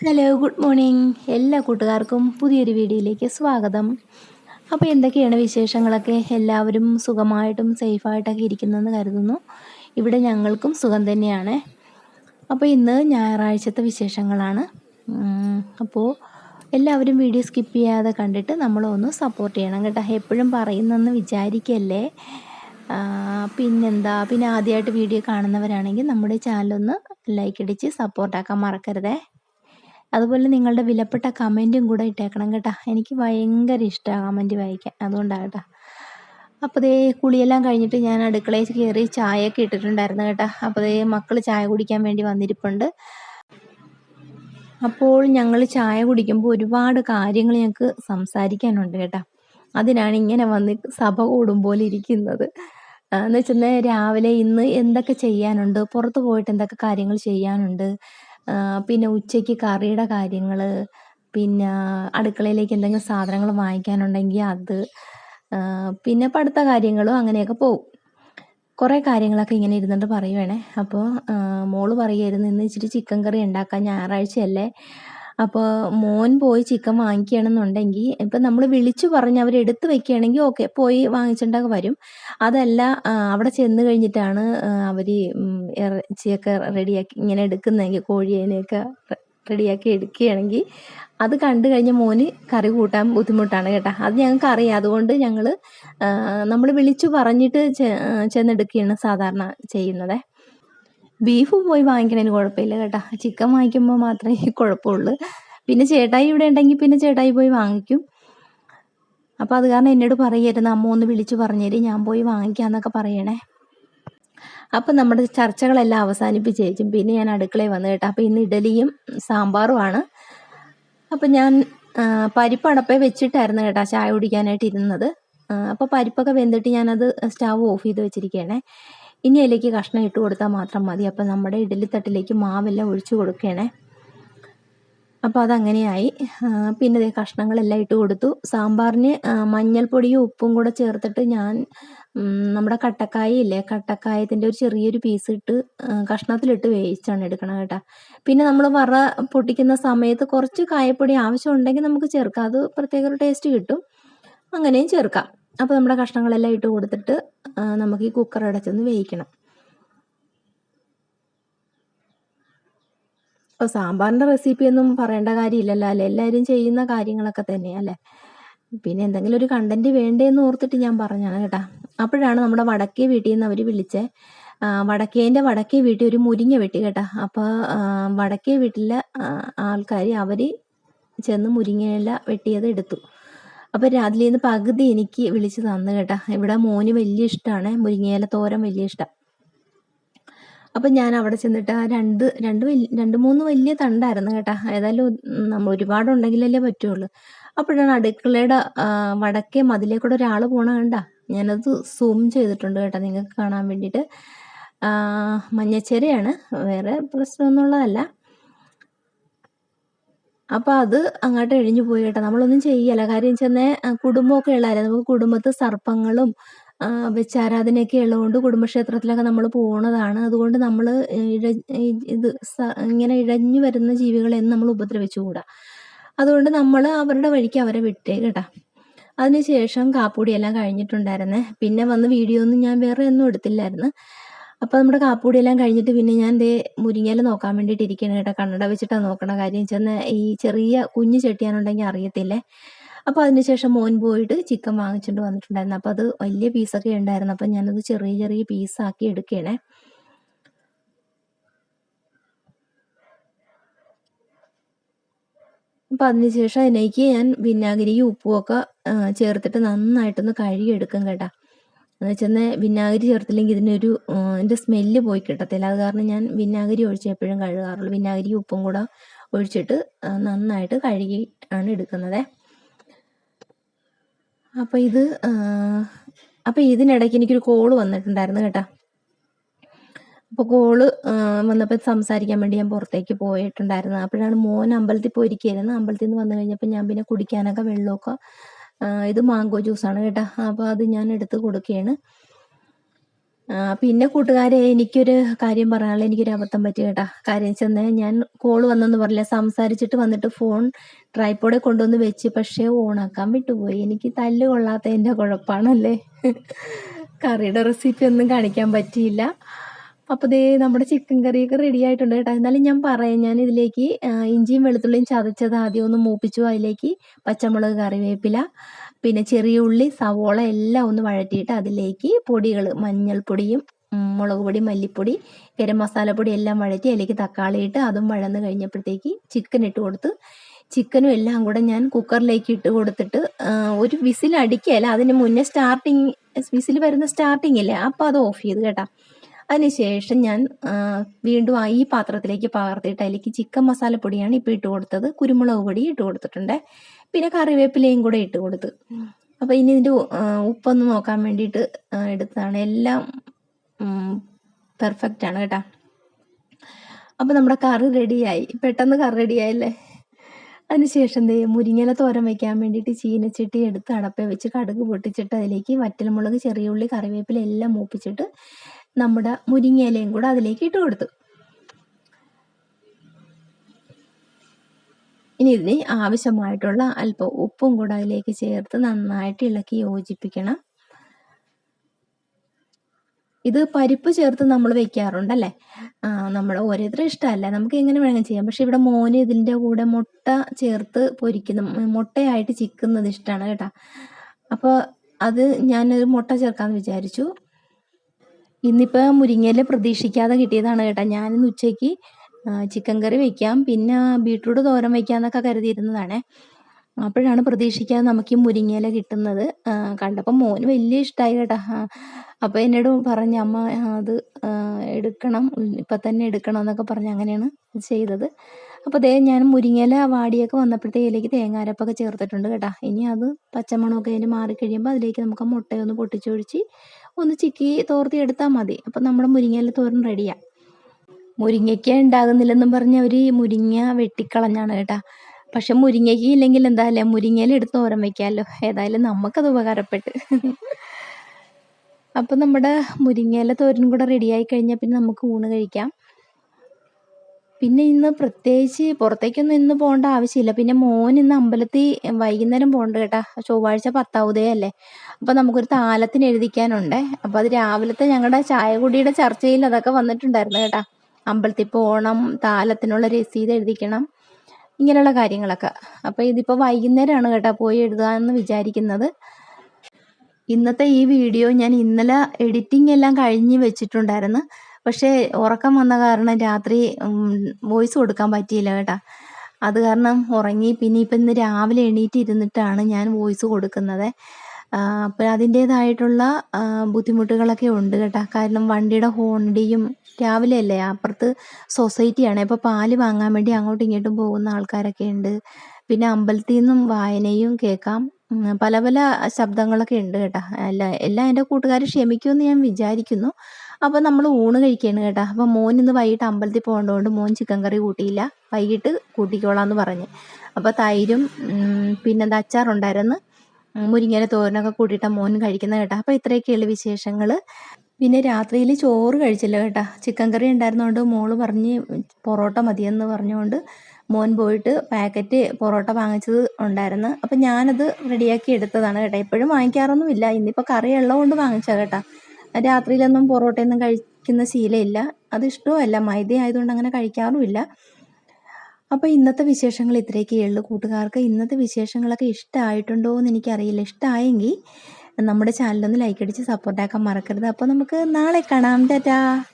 Hello good morning എല്ലാ കൂട്ടുകാർക്കും പുതിയൊരു വീഡിയോയിലേക്ക് സ്വാഗതം. അപ്പോൾ എന്തൊക്കെയാണ് വിശേഷങ്ങളൊക്കെ? എല്ലാവരും സുഖമായിട്ടും സേഫായിട്ടൊക്കെ ഇരിക്കുന്നതെന്ന് കരുതുന്നു. ഇവിടെ ഞങ്ങൾക്കും സുഖം തന്നെയാണ്. അപ്പോൾ ഇന്ന് ഞായറാഴ്ചത്തെ വിശേഷങ്ങളാണ്. അപ്പോൾ എല്ലാവരും വീഡിയോ സ്കിപ്പ് ചെയ്യാതെ കണ്ടിട്ട് നമ്മളൊന്ന് സപ്പോർട്ട് ചെയ്യണം കേട്ടോ. എപ്പോഴും പറയുന്നെന്ന് വിചാരിക്കല്ലേ? പിന്നെന്താ? പിന്നെ ആദ്യമായിട്ട് വീഡിയോ കാണുന്നവരാണെങ്കിൽ നമ്മുടെ ചാനലൊന്ന് ലൈക്ക് അടിച്ച് സപ്പോർട്ടാക്കാൻ മറക്കരുതേ. അതുപോലെ നിങ്ങളുടെ വിലപ്പെട്ട കമന്റും കൂടെ ഇട്ടേക്കണം കേട്ടോ. എനിക്ക് ഭയങ്കര ഇഷ്ടമാണ് കമന്റ് വായിക്കാൻ. അതുകൊണ്ടാണ് കേട്ടോ അപ്പോൾ ദേ കുളിയെല്ലാം കഴിഞ്ഞിട്ട് ഞാൻ അടുക്കളയിൽ കയറി ചായയൊക്കെ ഇട്ടിട്ടുണ്ടായിരുന്നു കേട്ടോ. അപ്പോൾ ദേ മക്കൾ ചായ കുടിക്കാൻ വേണ്ടി വന്നിരിപ്പുണ്ട്. അപ്പോൾ ഞങ്ങൾ ചായ കുടിക്കുമ്പോൾ ഒരുപാട് കാര്യങ്ങൾ ഞങ്ങൾക്ക് സംസാരിക്കാനുണ്ട് കേട്ടോ. അതിനാണ് ഇങ്ങനെ വന്ന് സഭ പോലെ ഇരിക്കുന്നത്. എന്ന് വെച്ചാൽ രാവിലെ ഇന്ന് എന്തൊക്കെ ചെയ്യാനുണ്ട്? പുറത്ത് പോയിട്ട് എന്തൊക്കെ കാര്യങ്ങൾ ചെയ്യാനുണ്ട്? പിന്നെ ഉച്ചയ്ക്ക് കറിയുടെ കാര്യങ്ങൾ പിന്നെ അടുക്കളയിലേക്ക് എന്തെങ്കിലും സാധനങ്ങൾ വാങ്ങിക്കാനുണ്ടെങ്കിൽ അത് പിന്നെ പഠിത്ത കാര്യങ്ങളും അങ്ങനെയൊക്കെ പോവും. കുറേ കാര്യങ്ങളൊക്കെ ഇങ്ങനെ ഇരുന്നിട്ട് പറയുവാണേ. അപ്പോൾ മോൾ പറയുമായിരുന്നു ഇന്ന് ഇച്ചിരി ചിക്കൻ കറി ഉണ്ടാക്കാം ഞായറാഴ്ചയല്ലേ. അപ്പോൾ മോൻ പോയി ചിക്കൻ വാങ്ങിക്കുകയാണെന്നുണ്ടെങ്കിൽ ഇപ്പം നമ്മൾ വിളിച്ചു പറഞ്ഞ് അവർ എടുത്ത് വെക്കുകയാണെങ്കിൽ ഓക്കെ പോയി വാങ്ങിച്ചിട്ടൊക്കെ വരും. അതല്ല അവിടെ ചെന്ന് കഴിഞ്ഞിട്ടാണ് അവർ ഇറച്ചിയൊക്കെ റെഡിയാക്കി ഇങ്ങനെ എടുക്കുന്നതെങ്കിൽ കോഴിയേനെയൊക്കെ റെഡിയാക്കി എടുക്കുകയാണെങ്കിൽ അത് കണ്ടു കഴിഞ്ഞ മോന് കറി കൂട്ടാൻ ബുദ്ധിമുട്ടാണ് കേട്ടോ. അത് ഞങ്ങൾക്ക് അറിയാം അതുകൊണ്ട് ഞങ്ങൾ നമ്മൾ വിളിച്ചു പറഞ്ഞിട്ട് ചെന്നെടുക്കുകയാണ് സാധാരണ ചെയ്യുന്നത്. ബീഫ് പോയി വാങ്ങിക്കണതിന് കുഴപ്പമില്ല കേട്ടോ. ചിക്കൻ വാങ്ങിക്കുമ്പോൾ മാത്രമേ കുഴപ്പമുള്ളൂ. പിന്നെ ചേട്ടായി ഇവിടെ ഉണ്ടെങ്കിൽ പിന്നെ ചേട്ടായി പോയി വാങ്ങിക്കും. അപ്പോൾ അത് കാരണം എന്നോട് പറയായിരുന്നു അമ്മ ഒന്ന് വിളിച്ചു പറഞ്ഞേരി ഞാൻ പോയി വാങ്ങിക്കാന്നൊക്കെ പറയണേ. അപ്പം നമ്മുടെ ചർച്ചകളെല്ലാം അവസാനിപ്പിച്ചേച്ചും പിന്നെ ഞാൻ അടുക്കളയിൽ വന്നു കേട്ടോ. അപ്പോൾ ഇന്ന് ഇഡലിയും സാമ്പാറുമാണ് അപ്പം ഞാൻ പരിപ്പ് അടപ്പേ വെച്ചിട്ടായിരുന്നു കേട്ടോ ചായ കുടിക്കാനായിട്ട് ഇരുന്നത്. അപ്പോൾ പരിപ്പൊക്കെ വെന്തിട്ട് ഞാനത് സ്റ്റവ് ഓഫ് ചെയ്ത് വെച്ചിരിക്കുകയാണേ ഇനി അതിലേക്ക് കഷ്ണം ഇട്ട് കൊടുത്താൽ മാത്രം മതി. അപ്പം നമ്മുടെ ഇഡലി തട്ടിലേക്ക് മാവെല്ലാം ഒഴിച്ചു കൊടുക്കണേ. അപ്പോൾ അതങ്ങനെയായി. പിന്നെ ഇതേ കഷ്ണങ്ങളെല്ലാം ഇട്ട് കൊടുത്തു. സാമ്പാറിന് മഞ്ഞൾപ്പൊടിയും ഉപ്പും കൂടെ ചേർത്തിട്ട് ഞാൻ നമ്മുടെ കട്ടക്കായ ഇല്ലേ കട്ടക്കായത്തിന്റെ ഒരു ചെറിയൊരു പീസ് ഇട്ട് കഷ്ണത്തിലിട്ട് വേവിച്ചാണ് എടുക്കണം കേട്ടോ. പിന്നെ നമ്മൾ വറ പൊട്ടിക്കുന്ന സമയത്ത് കുറച്ച് കായപ്പൊടി ആവശ്യമുണ്ടെങ്കിൽ നമുക്ക് ചേർക്കാം. അത് പ്രത്യേക ഒരു ടേസ്റ്റ് കിട്ടും. അങ്ങനെയും ചേർക്കാം. അപ്പോൾ നമ്മുടെ കഷ്ണങ്ങളെല്ലാം ഇട്ട് കൊടുത്തിട്ട് നമുക്ക് ഈ കുക്കർ അടച്ചൊന്ന് വേവിക്കണം. അപ്പോൾ സാമ്പാറിന്റെ റെസിപ്പിയൊന്നും പറയേണ്ട കാര്യമില്ലല്ലോ അല്ലേ? എല്ലാവരും ചെയ്യുന്ന കാര്യങ്ങളൊക്കെ തന്നെയല്ലേ പിന്നെ എന്തെങ്കിലും ഒരു കണ്ടന്റ് വേണ്ടേന്ന് ഓർത്തിട്ട് ഞാൻ പറഞ്ഞാണ് കേട്ടാ. അപ്പോഴാണ് നമ്മുടെ വടക്കേ വീട്ടിൽ നിന്ന് അവർ വിളിച്ചേ. വടക്കേന്റെ വടക്കേ വീട്ടിൽ ഒരു മുരിങ്ങ വെട്ടി കേട്ടാ. അപ്പോൾ വടക്കേ വീട്ടിലെ ആൾക്കാർ അവർ ചെന്ന് മുരിങ്ങയില വെട്ടിയത് എടുത്തു. അപ്പോൾ രാത്രിയിൽ പകുതി എനിക്ക് വിളിച്ച് തന്നു കേട്ടാ. ഇവിടെ മോന് വലിയ ഇഷ്ടമാണ് മുരിങ്ങയില തോരം വലിയ ഇഷ്ടം. അപ്പം ഞാൻ അവിടെ ചെന്നിട്ട് ആ രണ്ട് രണ്ട് വലിയ രണ്ട് മൂന്ന് വലിയ തണ്ടായിരുന്നു കേട്ടോ. ഏതായാലും നമ്മൾ ഒരുപാട് ഒരുപാടുണ്ടെങ്കിലല്ലേ പറ്റുള്ളൂ. അപ്പോഴാണ് അടുക്കളയുടെ വടക്കേ മതിലേക്കൂടെ കൂടെ ഒരാൾ പോണ കണ്ട. ഞാനത് സൂം ചെയ്തിട്ടുണ്ട് കേട്ടോ നിങ്ങൾക്ക് കാണാൻ വേണ്ടിയിട്ട്. മഞ്ഞച്ചെരയാണ്. വേറെ പ്രശ്നമൊന്നുള്ളതല്ല. അപ്പോൾ അത് അങ്ങോട്ട് എഴിഞ്ഞു പോയി കേട്ടോ. നമ്മളൊന്നും ചെയ്യല കാര്യം ചെന്നേ കുടുംബമൊക്കെ ഉള്ളതല്ലേ. നമുക്ക് കുടുംബത്ത് സർപ്പങ്ങളും വെച്ചാരാധനയൊക്കെ ഉള്ളതുകൊണ്ട് കുടുംബക്ഷേത്രത്തിലൊക്കെ നമ്മൾ പോണതാണ്. അതുകൊണ്ട് നമ്മൾ ഇഴ ഇത് ഇങ്ങനെ ഇഴഞ്ഞു വരുന്ന ജീവികളെന്ന് നമ്മൾ ഉപദ്രവിച്ചുകൂടാ. അതുകൊണ്ട് നമ്മൾ അവരുടെ വഴിക്ക് അവരെ വിട്ടേ കേട്ടാ. അതിനുശേഷം കാപ്പൂടിയെല്ലാം കഴിഞ്ഞിട്ടുണ്ടായിരുന്നേ. പിന്നെ വന്ന് വീഡിയോ ഒന്നും ഞാൻ വേറെ ഒന്നും എടുത്തില്ലായിരുന്നു. അപ്പോൾ നമ്മുടെ കാപ്പൂടിയെല്ലാം കഴിഞ്ഞിട്ട് പിന്നെ ഞാൻ ദേ മുരിങ്ങയില നോക്കാൻ വേണ്ടിയിട്ട് കേട്ടോ. കണ്ണട വെച്ചിട്ടാണ് നോക്കണ കാര്യം. ചെന്ന് ഈ ചെറിയ കുഞ്ഞു ചെട്ടിയാനുണ്ടെങ്കിൽ അറിയത്തില്ലേ? അപ്പോൾ അതിനുശേഷം മോൻ പോയിട്ട് ചിക്കൻ വാങ്ങിച്ചുകൊണ്ട് വന്നിട്ടുണ്ടായിരുന്നു. അപ്പോൾ അത് വലിയ പീസൊക്കെ ഉണ്ടായിരുന്നു. അപ്പോൾ ഞാനത് ചെറിയ ചെറിയ പീസാക്കി എടുക്കണേ. അപ്പോൾ അതിനുശേഷം അതിലേക്ക് ഞാൻ വിനാഗിരിയും ഉപ്പും ഒക്കെ ചേർത്തിട്ട് നന്നായിട്ടൊന്ന് കഴുകിയെടുക്കും കേട്ടോ. എന്ന് വെച്ചാൽ വിനാഗിരി ചേർത്തില്ലെങ്കിൽ ഇതിനൊരു ഇതിന്റെ സ്മെല്ല് പോയി കിട്ടത്തില്ല. അത് കാരണം ഞാൻ വിനാഗിരി ഒഴിച്ച് എപ്പോഴും കഴുകാറുള്ളൂ. വിനാഗിരി ഉപ്പും കൂടെ ഒഴിച്ചിട്ട് നന്നായിട്ട് കഴുകി ആണ് എടുക്കുന്നത്. അപ്പോൾ ഇത് അപ്പോൾ ഇതിനിടയ്ക്ക് എനിക്കൊരു കോൾ വന്നിട്ടുണ്ടായിരുന്നു കേട്ടോ. അപ്പോൾ കോൾ വന്നപ്പോൾ സംസാരിക്കാൻ വേണ്ടി ഞാൻ പുറത്തേക്ക് പോയിട്ടുണ്ടായിരുന്നു. അപ്പോഴാണ് മോൻ അമ്പലത്തിൽ പോയിരിക്കുകയായിരുന്നു. അമ്പലത്തിൽ നിന്ന് വന്നു കഴിഞ്ഞപ്പോൾ ഞാൻ പിന്നെ കുടിക്കാനൊക്കെ വെള്ളമൊക്കെ ഇത് മാങ്കോ ജ്യൂസാണ് കേട്ടോ. അപ്പോൾ അത് ഞാൻ എടുത്ത് കൊടുക്കുകയാണ്. പിന്നെ കൂട്ടുകാരെ എനിക്കൊരു കാര്യം പറയാനുള്ള എനിക്കൊരു അബദ്ധം പറ്റി കേട്ടാ. കാര്യം ചെന്ന് ഞാൻ കോൾ വന്നെന്ന് പറഞ്ഞില്ല? സംസാരിച്ചിട്ട് വന്നിട്ട് ഫോൺ ട്രൈപ്പോടെ കൊണ്ടുവന്ന് വെച്ച് പക്ഷേ ഓണാക്കാൻ വിട്ടുപോയി. എനിക്ക് തല്ല് കൊള്ളാത്ത എന്റെ കുഴപ്പമാണല്ലേ? കറിയുടെ റെസിപ്പി ഒന്നും കാണിക്കാൻ പറ്റിയില്ല. അപ്പോൾ ദേ നമ്മുടെ ചിക്കൻ കറിയൊക്കെ റെഡി ആയിട്ടുണ്ട് കേട്ടോ. എന്നാലും ഞാൻ പറയാം. ഞാൻ ഇതിലേക്ക് ഇഞ്ചിയും വെളുത്തുള്ളിയും ചതച്ചത് ആദ്യം ഒന്ന് മൂപ്പിച്ചു. അതിലേക്ക് പച്ചമുളക് കറിവേപ്പില പിന്നെ ചെറിയ ഉള്ളി സവോള എല്ലാം ഒന്ന് വഴറ്റിയിട്ട് അതിലേക്ക് പൊടികൾ മഞ്ഞൾപ്പൊടിയും മുളക് പൊടി മല്ലിപ്പൊടി ഗരം മസാലപ്പൊടി എല്ലാം വഴറ്റി അതിലേക്ക് തക്കാളി ഇട്ട് അതും വഴന്ന് കഴിഞ്ഞപ്പോഴത്തേക്ക് ചിക്കൻ ഇട്ട് കൊടുത്ത് ചിക്കനും എല്ലാം കൂടെ ഞാൻ കുക്കറിലേക്ക് ഇട്ട് കൊടുത്തിട്ട് ഒരു വിസിൽ അടിക്കുകയല്ല അതിന് മുന്നേ സ്റ്റാർട്ടിങ് വിസിൽ വരുന്ന സ്റ്റാർട്ടിങ് അല്ലേ അപ്പോൾ അത് ഓഫ് ചെയ്ത് കേട്ടോ. അതിനുശേഷം ഞാൻ വീണ്ടും ആ ഈ പാത്രത്തിലേക്ക് പകർത്തിയിട്ട് അതിലേക്ക് ചിക്കൻ മസാലപ്പൊടിയാണ് ഇപ്പോൾ ഇട്ട് കൊടുത്തത്. കുരുമുളക് പൊടി ഇട്ട് കൊടുത്തിട്ടുണ്ട്. പിന്നെ കറിവേപ്പിലയും കൂടെ ഇട്ട് കൊടുത്ത്. അപ്പോൾ ഇനി ഇതിന്റെ ഉപ്പൊന്ന് നോക്കാൻ വേണ്ടിയിട്ട് എടുത്തതാണ്. എല്ലാം പെർഫെക്റ്റ് ആണ് കേട്ടോ. അപ്പോൾ നമ്മുടെ കറി റെഡിയായി. പെട്ടെന്ന് കറി റെഡിയായല്ലേ? അതിനുശേഷം ദേ മുരിങ്ങല തോരം വയ്ക്കാൻ വേണ്ടിയിട്ട് ചീനച്ചട്ടി എടുത്ത് അടപ്പ വെച്ച് കടുക് പൊട്ടിച്ചിട്ട് അതിലേക്ക് വറ്റൽമുളക് ചെറിയ ഉള്ളി കറിവേപ്പില എല്ലാം മൂപ്പിച്ചിട്ട് നമ്മുടെ മുരിങ്ങയിലയും കൂടെ അതിലേക്ക് ഇട്ട് കൊടുത്തു. ഇനി ഇതിന് ആവശ്യമായിട്ടുള്ള അല്പം ഉപ്പും കൂടെ അതിലേക്ക് ചേർത്ത് നന്നായിട്ട് ഇളക്കി യോജിപ്പിക്കണം. ഇത് പരിപ്പ് ചേർത്ത് നമ്മൾ വെക്കാറുണ്ടല്ലേ? ആ നമ്മുടെ ഓരോരുത്തരും ഇഷ്ടമല്ല? നമുക്ക് എങ്ങനെ വേണമെങ്കിലും ചെയ്യാം. പക്ഷെ ഇവിടെ മോന് ഇതിന്റെ കൂടെ മുട്ട ചേർത്ത് പൊരിക്കുന്ന മുട്ടയായിട്ട് ചിക്കുന്നത് ഇഷ്ടമാണ് കേട്ടോ. അപ്പോൾ അത് ഞാനൊരു മുട്ട ചേർക്കാമെന്ന് വിചാരിച്ചു. ഇന്നിപ്പോൾ മുരിങ്ങയില പ്രതീക്ഷിക്കാതെ കിട്ടിയതാണ് കേട്ടോ. ഞാനിന്ന് ഉച്ചയ്ക്ക് ചിക്കൻ കറി വെക്കാം പിന്നെ ബീട്രൂട്ട് തോരൻ വെക്കാന്നൊക്കെ കരുതിയിരുന്നതാണേ. അപ്പോഴാണ് പ്രതീക്ഷിക്കാതെ നമുക്ക് ഈ മുരിങ്ങയില കിട്ടുന്നത്. കണ്ടപ്പോൾ മോന് വലിയ ഇഷ്ടമായി കേട്ടോ. അപ്പോൾ എന്നോട് പറഞ്ഞു അമ്മ അത് എടുക്കണം ഇപ്പം തന്നെ എടുക്കണം എന്നൊക്കെ പറഞ്ഞ് അങ്ങനെയാണ് ചെയ്തത്. അപ്പോൾ ദേ ഞാൻ മുരിങ്ങയില വാടിയൊക്കെ വന്നപ്പോഴത്തേക്ക് ഇതിലേക്ക് തേങ്ങ അരപ്പൊക്കെ ചേർത്തിട്ടുണ്ട് കേട്ടോ. ഇനി അത് പച്ചമണമൊക്കെ അതിന് മാറിക്കഴിയുമ്പോൾ അതിലേക്ക് നമുക്ക് മുട്ടയൊന്ന് പൊട്ടിച്ചൊഴിച്ച് ഒന്ന് ചിക്കി തോർത്തി എടുത്താൽ മതി. അപ്പം നമ്മുടെ മുരിങ്ങയില തോരൻ റെഡിയാണ് മുരിങ്ങയ്ക്ക ഉണ്ടാകുന്നില്ലെന്നും പറഞ്ഞ് അവർ മുരിങ്ങ വെട്ടിക്കളഞ്ഞാണ് കേട്ടാ. പക്ഷെ മുരിങ്ങയ്ക്ക് ഇല്ലെങ്കിൽ എന്താ അല്ലേ? മുരിങ്ങയില എടുത്ത് തോരൻ വെക്കാമല്ലോ ഏതായാലും നമുക്കത് ഉപകാരപ്പെട്ട്. അപ്പം നമ്മുടെ മുരിങ്ങയില തോരൻ കൂടെ റെഡിയായി കഴിഞ്ഞാൽ പിന്നെ നമുക്ക് ഊണ് കഴിക്കാം. പിന്നെ ഇന്ന് പ്രത്യേകിച്ച് പുറത്തേക്കൊന്നും ഇന്ന് പോകേണ്ട ആവശ്യമില്ല. പിന്നെ മോൻ ഇന്ന് അമ്പലത്തിൽ വൈകുന്നേരം പോകണ്ട കേട്ടാ. ചൊവ്വാഴ്ച പത്താവുതയല്ലേ അപ്പോൾ നമുക്കൊരു താലത്തിന് എഴുതിക്കാനുണ്ട്. അപ്പോൾ അത് രാവിലത്തെ ഞങ്ങളുടെ ചായകുടിയുടെ ചർച്ചയിൽ അതൊക്കെ വന്നിട്ടുണ്ടായിരുന്നു കേട്ടാ. അമ്പലത്തിൽ പോകണം താലത്തിനുള്ള രസീത് എഴുതിക്കണം ഇങ്ങനെയുള്ള കാര്യങ്ങളൊക്കെ. അപ്പോൾ ഇതിപ്പോ വൈകുന്നേരമാണ് കേട്ടോ പോയി എഴുതാമെന്ന് വിചാരിക്കുന്നത്. ഇന്നത്തെ ഈ വീഡിയോ ഞാൻ ഇന്നലെ എഡിറ്റിംഗ് എല്ലാം കഴിഞ്ഞ് വെച്ചിട്ടുണ്ടായിരുന്നു. പക്ഷേ ഉറക്കം വന്ന കാരണം രാത്രി വോയിസ് കൊടുക്കാൻ പറ്റിയില്ല കേട്ടാ. അത് കാരണം ഉറങ്ങി പിന്നെ ഇപ്പം ഇന്ന് രാവിലെ എണീറ്റ് ഇരുന്നിട്ടാണ് ഞാൻ വോയിസ് കൊടുക്കുന്നത്. അപ്പോൾ അതിന്റേതായിട്ടുള്ള ബുദ്ധിമുട്ടുകളൊക്കെ ഉണ്ട് കേട്ടോ. കാരണം വണ്ടിയുടെ ഹോണിന്റെയും രാവിലെ അല്ലേ അപ്പുറത്ത് സൊസൈറ്റിയാണ്. അപ്പോൾ പാൽ വാങ്ങാൻ വേണ്ടി അങ്ങോട്ടും ഇങ്ങോട്ടും പോകുന്ന ആൾക്കാരൊക്കെ ഉണ്ട്. പിന്നെ അമ്പലത്തിൽ നിന്നും വായനയും കേൾക്കാം. പല പല ശബ്ദങ്ങളൊക്കെ ഉണ്ട് കേട്ടോ. അല്ല എല്ലാം എന്റെ കൂട്ടുകാർ ക്ഷമിക്കുമെന്ന് ഞാൻ വിചാരിക്കുന്നു. അപ്പോൾ നമ്മൾ ഊണ് കഴിക്കുകയാണ് കേട്ടോ. അപ്പോൾ മോൻ ഇന്ന് വൈകിട്ട് അമ്പലത്തിൽ പോകേണ്ടതുകൊണ്ട് മോൻ ചിക്കൻ കറി കൂട്ടിയില്ല. വൈകിട്ട് കൂട്ടിക്കോളാന്ന് പറഞ്ഞ്. അപ്പോൾ തൈരും പിന്നെന്താ അച്ചാറുണ്ടായിരുന്നു. ഉം, മുരിങ്ങയില തോരനൊക്കെ കൂട്ടിയിട്ടാണ് മോൻ കഴിക്കുന്നത് കേട്ടോ. അപ്പോൾ ഇത്രയൊക്കെയുള്ള വിശേഷങ്ങൾ പിന്നെ രാത്രിയിൽ ചോറ് കഴിച്ചില്ല കേട്ടോ. ചിക്കൻ കറി ഉണ്ടായിരുന്നതുകൊണ്ട് മോൾ പറഞ്ഞ് പൊറോട്ട മതിയെന്ന് പറഞ്ഞുകൊണ്ട് മോൻ പോയിട്ട് പാക്കറ്റ് പൊറോട്ട വാങ്ങിച്ചത് ഉണ്ടായിരുന്നു. അപ്പം ഞാനത് റെഡിയാക്കി എടുത്തതാണ് കേട്ടോ. എപ്പോഴും വാങ്ങിക്കാറൊന്നുമില്ല. ഇന്നിപ്പോൾ കറി ഉള്ളതുകൊണ്ട് വാങ്ങിച്ചാൽ കേട്ടോ. രാത്രിയിലൊന്നും പൊറോട്ടയൊന്നും കഴിക്കുന്ന ശീലമില്ല. അത് ഇഷ്ടവുമല്ല. മൈദ ആയതുകൊണ്ട് അങ്ങനെ കഴിക്കാറുമില്ല. അപ്പോൾ ഇന്നത്തെ വിശേഷങ്ങൾ ഇത്രയൊക്കെ ഉള്ളൂ. കൂട്ടുകാർക്ക് ഇന്നത്തെ വിശേഷങ്ങളൊക്കെ ഇഷ്ടമായിട്ടുണ്ടോ എന്ന് എനിക്കറിയില്ല. ഇഷ്ടമായെങ്കിൽ നമ്മുടെ ചാനലൊന്ന് ലൈക്ക് അടിച്ച് സപ്പോർട്ടാക്കാൻ മറക്കരുത്. അപ്പോൾ നമുക്ക് നാളെ കാണാം. ടാറ്റാ.